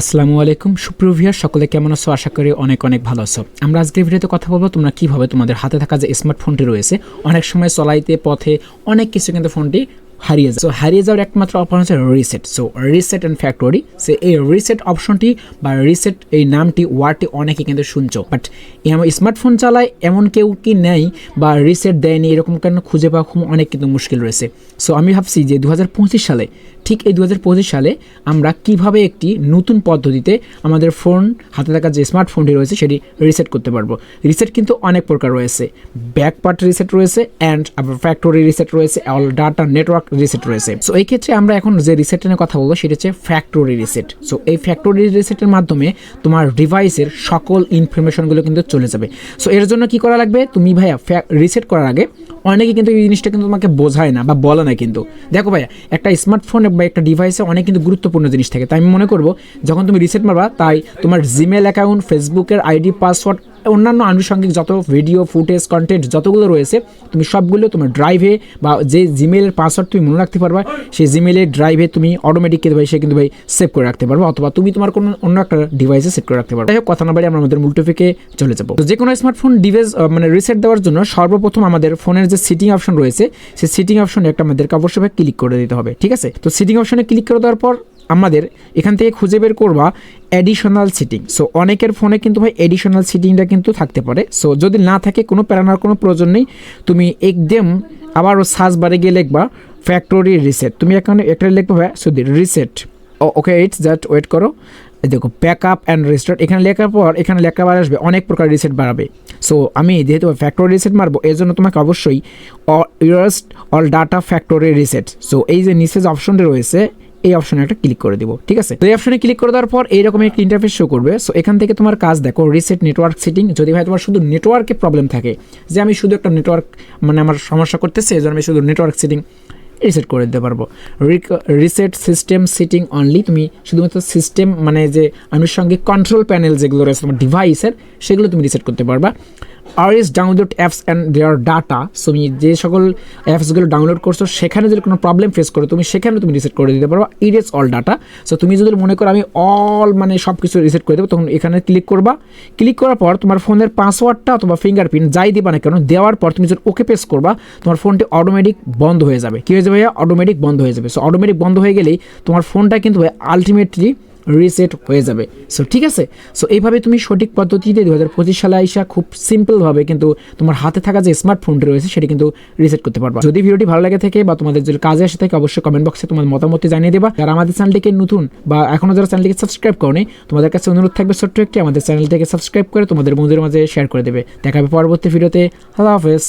আসসালামু আলাইকুম। সুপ্রভিয়ার সকলে কেমন আছো? আশা করি অনেক অনেক ভালো আছো। আমরা আজকের ভিডিওতে কথা বলব তোমরা কীভাবে তোমাদের হাতে থাকা যে স্মার্টফোনটি রয়েছে, অনেক সময় চলাইতে পথে অনেক কিছু কিন্তু ফোনটি হারিয়ে যায়। সো হারিয়ে যাওয়ার একমাত্র অপশন হচ্ছে reset so reset and factory সে এই রিসেট অপশনটি বা রিসেট এই নামটি ওয়ার্ডটি অনেকে কিন্তু শুনছো। বাট স্মার্টফোন চালায় এমন কেউ কি নেই বা রিসেট দেয়নি, এরকম কেন খুঁজে পাওয়া খুব অনেক কিন্তু মুশকিল রয়েছে। সো আমি ভাবছি যে দু হাজার পঁচিশ সালে ঠিক এই দু হাজার পঁচিশ সালে আমরা কীভাবে একটি নতুন পদ্ধতিতে আমাদের ফোন, হাতে থাকা যে স্মার্টফোনটি রয়েছে সেটি রিসেট করতে পারব। রিসেট কিন্তু অনেক প্রকার রয়েছে। ব্যাক পার্ট রিসেট রয়েছে অ্যান্ড আবার ফ্যাক্টরি রিসেট রয়েছে অল ডাটা নেটওয়ার্ক রিসেট রয়েছে। সো এই ক্ষেত্রে আমরা এখন যে রিসেট নিয়ে কথা বলব সেটা হচ্ছে ফ্যাক্টরি রিসেট সো এই ফ্যাক্টরি রিসেটের মাধ্যমে তোমার ডিভাইসের সকল ইনফরমেশনগুলো কিন্তু চলে যাবে। সো এর জন্য কি করা লাগবে? তুমি ভাইয়া রিসেট করার আগে অনেকে কিন্তু এই জিনিসটা কিন্তু তোমাকে বোঝায় না বা বলে না কিন্তু। দেখো ভাইয়া, একটা স্মার্টফোন বা একটা ডিভাইসে অনেক কিন্তু গুরুত্বপূর্ণ জিনিস থাকে। তাই আমি মনে করব, যখন তুমি রিসেট মারবা, তাই তোমার জিমেল অ্যাকাউন্ট ফেসবুকের আইডি পাসওয়ার্ড অন্যান্য আনুষঙ্গিক যত ভিডিও ফুটেজ কন্টেন্ট যতগুলো রয়েছে, তুমি সবগুলো তোমার ড্রাইভে বা যে জিমেলের পাসওয়ার্ড তুমি মনে রাখতে পারবা, সেই জিমেলের ড্রাইভে তুমি অটোমেটিক কিন্তু ভাই, সে কিন্তু ভাই সেভ করে রাখতে পারবা, অথবা তুমি তোমার কোনো অন্য একটা ডিভাইসে সেভ করে রাখতে পারবে। যাই হোক, কথা না বাড়ি আমরা আমাদের মূল চলে যাব। তো যে কোনো স্মার্টফোন ডিভাইস মানে রিসেট দেওয়ার জন্য সর্বপ্রথম আমাদের ফোনের যে সিটিং অপশন রয়েছে, সেই সিটিং অপশনে একটা আমাদেরকে অবশ্যই ক্লিক করে দিতে হবে, ঠিক আছে? তো সিটিং অপশনে ক্লিক করে দেওয়ার পর আমাদের এখান থেকে খুঁজে বের করবা অ্যাডিশনাল সিটিং সো অনেকের ফোনে কিন্তু ভাই অ্যাডিশনাল সিটিংটা কিন্তু থাকতে পারে। সো যদি না থাকে, কোনো প্যারানোর কোনো প্রয়োজন নেই। তুমি একদম আবারও সার্চ বারে গিয়ে লিখবা ফ্যাক্টরি রিসেট তুমি এখানে একটা লিখবে ভাই, শুধু রিসেট ও ওকে ইটস জাস্ট ওয়েট করো। দেখো ব্যাক আপ অ্যান্ড রিস্টার্ট এখানে লেখার পর, এখানে লেখা বার আসবে, অনেক প্রকার রিসেট বাড়াবে। সো আমি যেহেতু ফ্যাক্টরি রিসেট মারবো, এর জন্য তোমাকে অবশ্যই ইউরাস্ট all data factory reset so এই যে যে অপশনটি রয়েছে এই অপশনে একটা ক্লিক করে দিব, ঠিক আছে? তো এই অপশনে ক্লিক করে দেওয়ার পর এইরকম একটা ইন্টারফেস শো করবে। সো এখান থেকে তোমার কাজ দেখো রিসেট নেটওয়ার্ক সেটিং যদি ভাই তোমার শুধু নেটওয়ার্কে প্রবলেম থাকে, যে আমি শুধু একটা নেটওয়ার্ক মানে আমার সমস্যা করতেছে, এই জন্য আমি শুধু নেটওয়ার্ক সেটিং রিসেট করে দিতে পারব। রিসেট সিস্টেম সিটিং অনলি তুমি শুধুমাত্র সিস্টেম মানে যে আনুষঙ্গিক কন্ট্রোল প্যানেল যেগুলো রয়েছে, তোমার ডিভাইসের সেগুলো তুমি রিসেট করতে পারবা। আর download apps and their data তুমি যে সকল অ্যাপসগুলো ডাউনলোড করছ, সেখানে যদি কোনো প্রবলেম ফেস করো, তুমি সেখানে তুমি রিসেট করে দিতে পারবা। ইরেজ অল ডাটা সো তুমি যদি মনে করো আমি অল মানে সব কিছু রিসেট করে দেবো, তখন এখানে ক্লিক করবা। ক্লিক করার পর তোমার ফোনের পাসওয়ার্ডটা অথবা ফিঙ্গারপ্রিন্ট যাই দিবা না কেন, দেওয়ার পর তুমি যখন ওকে প্রেস করবা, তোমার ফোনটি অটোমেটিক বন্ধ হয়ে যাবে। কী হয়ে যাবে অটোমেটিক বন্ধ হয়ে যাবে। সো অটোমেটিক বন্ধ হয়ে গেলেই তোমার ফোনটা কিন্তু আলটিমেটলি রিসেট হয়ে যাবে। সো ঠিক আছে? সো এইভাবে তুমি সঠিক পদ্ধতিতে দু হাজার পঁচিশ সালে আইসা খুব সিম্পলভাবে কিন্তু তোমার হাতে থাকা যে স্মার্টফোনটি রয়েছে, সেটি কিন্তু রিসেট করতে পারবা। যদি ভিডিওটি ভালো লাগে থাকে বা তোমাদের যদি কাজে আসে থাকে, অবশ্যই কমেন্ট বক্সে তোমার মতামত জানিয়ে দেবা। যারা আমাদের চ্যানেলটিকে নতুন বা এখনও যারা চ্যানেলটিকে সাবস্ক্রাইব করনি, তোমাদের কাছে অনুরোধ থাকবে ছোট্ট একটি, আমাদের চ্যানেলটিকে সাবস্ক্রাইব করে তোমাদের বন্ধুদের মাঝে শেয়ার করে দেবে। দেখা হবে পরবর্তী ভিডিওতে। আল্লাহ হাফেজ।